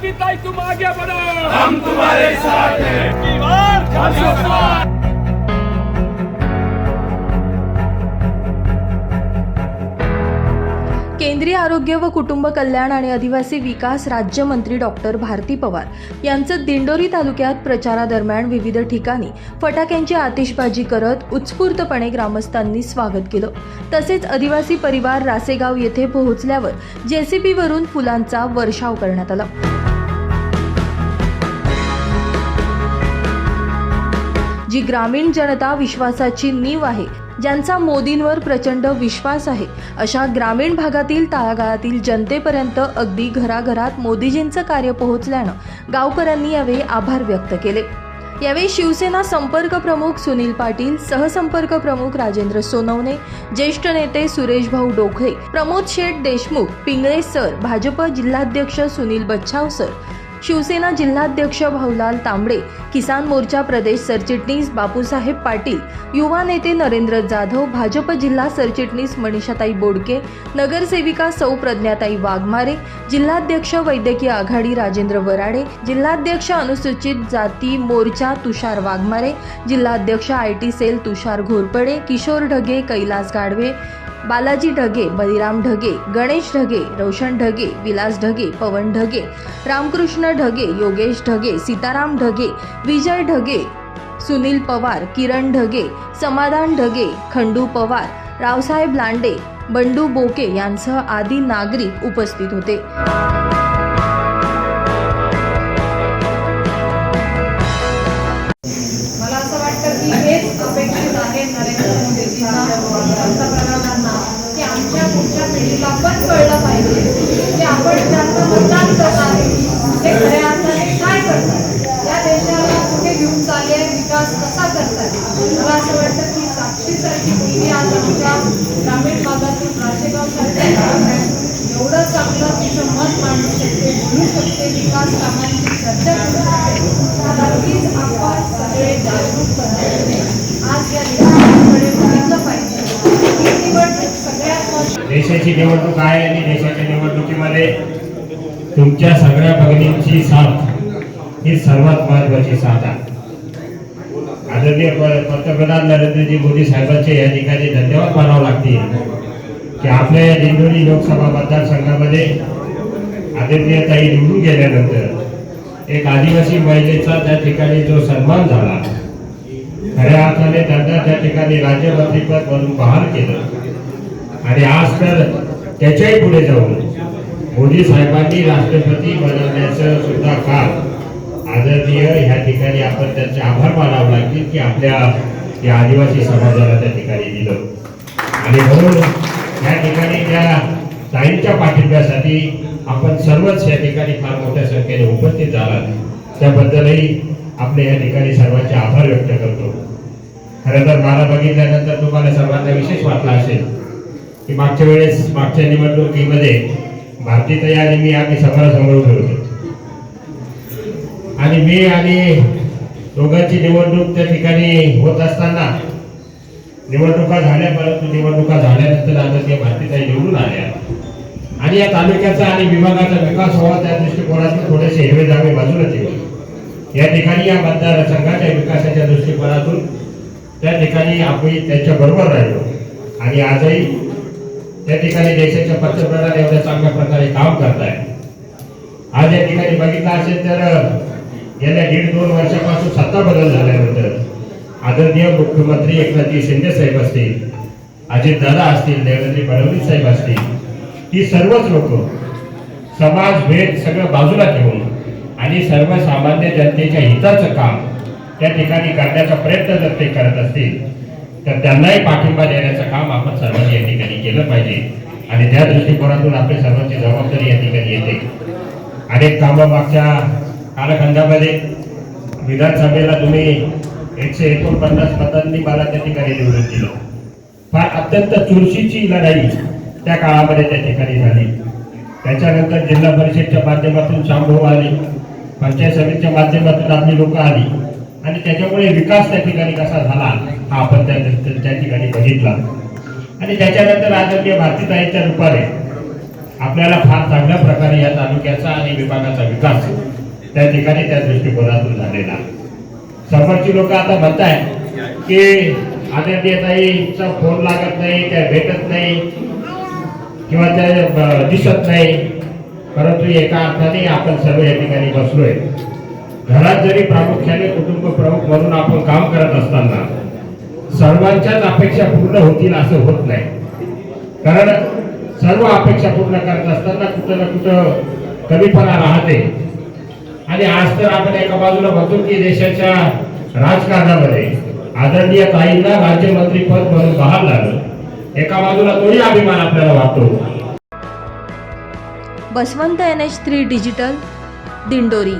भारती ताई तुम आगे बढ़ो हम तुम्हारे साथ हैं। केंद्रीय आरोग्य व कुटुंब कल्याण आणि आदिवासी विकास राज्यमंत्री डॉक्टर भारती पवार यांचं दिंडोरी तालुक्यात प्रचारादरम्यान विविध ठिकाणी फटाक्यांची आतिषबाजी करत उत्स्फूर्तपणे ग्रामस्थांनी स्वागत केलं. तसेच आदिवासी परिवार रासेगाव येथे पोहोचल्यावर जेसीबीवरून फुलांचा वर्षाव करण्यात आला. जी ग्रामीण जनता विश्वासाची नीव आहे ज्यांचा मोदींवर प्रचंड विश्वास आहे अशा ग्रामीण भागातील तळागाळातील जनतेपर्यंत अगदी घराघरात मोदीजींचं कार्य पोहोचल्यानं गावकऱ्यांनी यावेळी आभार व्यक्त केले. यावेळी शिवसेना संपर्क प्रमुख सुनील पाटील सहसंपर्क प्रमुख राजेंद्र सोनवणे ज्येष्ठ नेते सुरेश भाऊ डोखळे प्रमोद शेठ देशमुख पिंगळे सर भाजप जिल्हाध्यक्ष सुनील बच्छाव सर शिवसेना जिल्हाध्यक्ष भाऊलाल तांबडे किसान मोर्चा प्रदेश सरचिटणीस बापूसाहेब पाटील युवा नेते नरेंद्र जाधव भाजप जिल्हा सरचिटणीस मनीषाताई बोडके नगरसेविका सौ प्रज्ञाताई वाघमारे जिल्हाध्यक्ष वैद्यकीय आघाडी राजेंद्र वराडे जिल्हाध्यक्ष अनुसूचित जाती मोर्चा तुषार वाघमारे जिल्हाध्यक्ष I T cell Tushar Ghorpade Kishor Dhage Kailas Gadve Balaji Dhage Baliram Dhage Ganesh Dhage Roshan Dhage Vilas Dhage Pawan Dhage Ramkrishna Dhage Yogesh Dhage Sitaram Dhage Vijay Dhage Sunil Pawar Kiran Dhage Samadhan Dhage Khandu Pawar Raosaheb Lande Bandu Boke यांसह आदी नागरिक उपस्थित होते. मला असं वाटतं की हेच अपेक्षित आहे नरेंद्र मोदीजींना पंतप्रधानांना की आमच्या पुढच्या पिढीला पण कळलं पाहिजे की आपण ज्यांना मतदान करणार आहे ते खऱ्या अर्थाने काय करतात या देशाला कुठे घेऊन चालले विकास कसा करतात मला असं वाटतं की साक्षीसारखी मुलगी आज आमच्या ग्रामीण भागातून राशेगावसारख्या एवढं चांगलं तिचं मत मांडू शकते बोलू शकते विकास कामांची चर्चा करू शकते नक्कीच आपण सगळे जागरूक करायचे आज या निवडणुकीकडे बघितलं पाहिजे ही निवडणूक सगळ्यात महत्त्वाची देशाची निवडणूक आहे आणि देशाच्या निवडणुकीमध्ये तुमच्या सगळ्या भगिनींची साथ ही सर्वात महत्वाची साथ आहे. आदरणीय पंतप्रधान नरेंद्रजी मोदी साहेबांचे या ठिकाणी धन्यवाद मानावं लागतील की आपल्या या दिंडोरी लोकसभा मतदारसंघामध्ये आदरणीय ताई निवडून गेल्यानंतर एक आदिवासी महिलेचा त्या ठिकाणी जो सन्मान झाला खऱ्या अर्थाने त्यांना त्या ठिकाणी राज्यमंत्रीपद म्हणून बहाल केलं. आणि आज तर त्याच्याही पुढे जाऊन मोदी साहेबांनी राष्ट्रपती बनवण्याचं सुद्धा काम आदरणीय ह्या ठिकाणी आपण त्यांचे आभार मानावं लागतील की आपल्या या आदिवासी समाजाला त्या ठिकाणी दिलं. आणि म्हणून या ठिकाणी त्या ताईंच्या पाठिंब्यासाठी आपण सर्वच या ठिकाणी फार मोठ्या संख्येने उपस्थित झाला त्याबद्दलही आपले या ठिकाणी सर्वांचे आभार व्यक्त करतो. खरं तर मला बघितल्यानंतर तुम्हाला सर्वांना विशेष वाटला असेल की मागच्या वेळेस मागच्या निवडणुकीमध्ये भारतीय आणि मी आम्ही समोरासमोर उभे होतो. आणि मी आणि दोघांची निवडणूक त्या ठिकाणी होत असताना निवडणुका झाल्या परंतु निवडणुका झाल्यानंतर आता ते भारतीय निवडून आल्या. आणि या तालुक्याचा आणि विभागाचा विकास व्हावा त्या दृष्टिकोनातून थोडेसे हिरवे दावे बाजूला ठेवले या ठिकाणी या मतदारसंघाच्या विकासाच्या दृष्टिकोनातून त्या ठिकाणी आपण त्यांच्या बरोबर राहिलो. आणि आजही त्या ठिकाणी देशाचे पंतप्रधान एवढ्या चांगल्या प्रकारे काम करताय. आज या ठिकाणी बघितलं असेल तर गेल्या दीड दोन वर्षापासून सत्ता बदल झाल्यानंतर आदरणीय मुख्यमंत्री एकनाथजी शिंदे साहेब असतील अजितदादा असतील देवेंद्र फडणवीस साहेब असतील ही सर्वच लोक समाज भेद सगळं बाजूला ठेवून आणि सर्वसामान्य जनतेच्या हिताचं काम त्या ठिकाणी करण्याचा प्रयत्न जर ते करत असतील तर त्यांनाही पाठिंबा देण्याचं काम आपण सर्वांनी या ठिकाणी घेतलं पाहिजे. आणि त्या दृष्टिकोनातून आपल्या सर्वांची जबाबदारी या ठिकाणी येते. अनेक कामं मागच्या कालखंडामध्ये विधानसभेला तुम्ही एकशे एकोणपन्नास मतांनी मला त्या ठिकाणी निवडून दिलं. फार अत्यंत चुरशीची लढाई त्या काळामध्ये त्या ठिकाणी झाली. त्याच्यानंतर जिल्हा परिषदच्या माध्यमातून शांभू आली पंचायत समितीच्या माध्यमातून आपली लोक आली. आणि त्याच्यामुळे विकास त्या ठिकाणी कसा झाला हा आपण त्या त्या ठिकाणी बघितला. आणि त्याच्यानंतर आदरणीय भारतीताईच्या रूपाने आपल्याला फार चांगल्या प्रकारे या तालुक्याचा आणि विभागाचा विकास त्या ठिकाणी त्या दृष्टिकोनातून झालेला समोरची लोक आता म्हणताय की आदरणीयताईचा फोन लागत नाही त्या भेटत नाही किंवा त्या ब- दिसत नाही. परंतु एका अर्थाने आपण सर्व या ठिकाणी बसलोय. घरात जरी प्रामुख्याने कुटुंब प्रमुख म्हणून आपण काम करत असताना सर्वांच्याच अपेक्षा पूर्ण होतील असं होत नाही. कारण सर्व अपेक्षा पूर्ण करत असताना कुठं ना कुठं कमीपणा राहते. आणि आज तर आपण एका बाजूला बघतो की देशाच्या राजकारणामध्ये आदरणीय ताईंना राज्यमंत्रीपद म्हणून बहाल झालं एका बाजूला तोही अभिमान आपल्याला वाटतो. Baswant N H three digital Dindori.